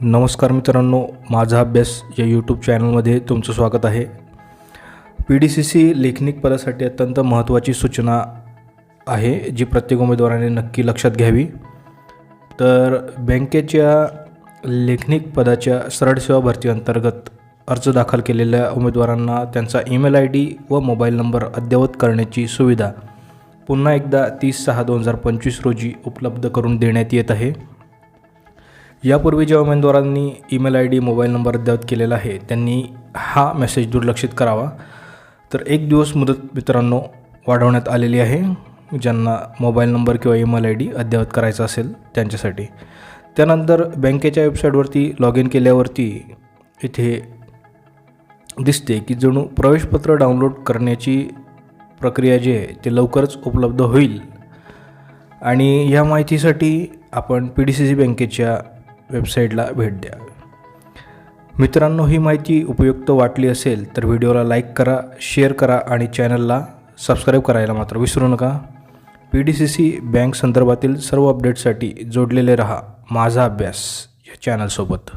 नमस्कार मित्रांनो माझा अभ्यास या यूट्यूब चॅनलमध्ये तुमचं स्वागत आहे. पी डी सी सी लेखनिक पदासाठी अत्यंत महत्त्वाची सूचना आहे जी प्रत्येक उमेदवाराने नक्की लक्षात घ्यावी. तर बँकेच्या लेखनिक पदाच्या सरळ सेवा भरती अंतर्गत अर्ज दाखल केलेल्या उमेदवारांना त्यांचा ईमेल आय डी व मोबाईल नंबर अद्ययावत करण्याची सुविधा पुन्हा एकदा तीस सहा दोन हजार पंचवीस रोजी उपलब्ध करून देण्यात येत आहे. यापूर्वी ज्या उमेदवारांनी email I D mobile number अद्ययावत केलेला आहे त्यांनी हा मेसेज दुर्लक्षित करावा. तर एक दिवस मुदत मित्रांनो वाढवण्यात आलेली आहे. ज्यांना मोबाईल नंबर किंवा ईमेल आय डी अद्ययावत करायचा असेल त्यांच्यासाठी. त्यानंतर बँकेच्या वेबसाईटवरती लॉग इन केल्यावरती इथे दिसते की जणू प्रवेशपत्र डाउनलोड करण्याची प्रक्रिया जी आहे ती लवकरच उपलब्ध होईल. आणि ह्या माहितीसाठी आपण पी डी सी सी बँकेच्या वेबसाईटला भेट द्या. मित्रांनो ही माहिती उपयुक्त वाटली असेल तर व्हिडिओला लाईक करा शेअर करा आणि चॅनलला सबस्क्राईब करायला मात्र विसरू नका. P D C C bank संदर्भातील सर्व अपडेटसाठी जोडलेले रहा. माझा अभ्यास या चॅनलसोबत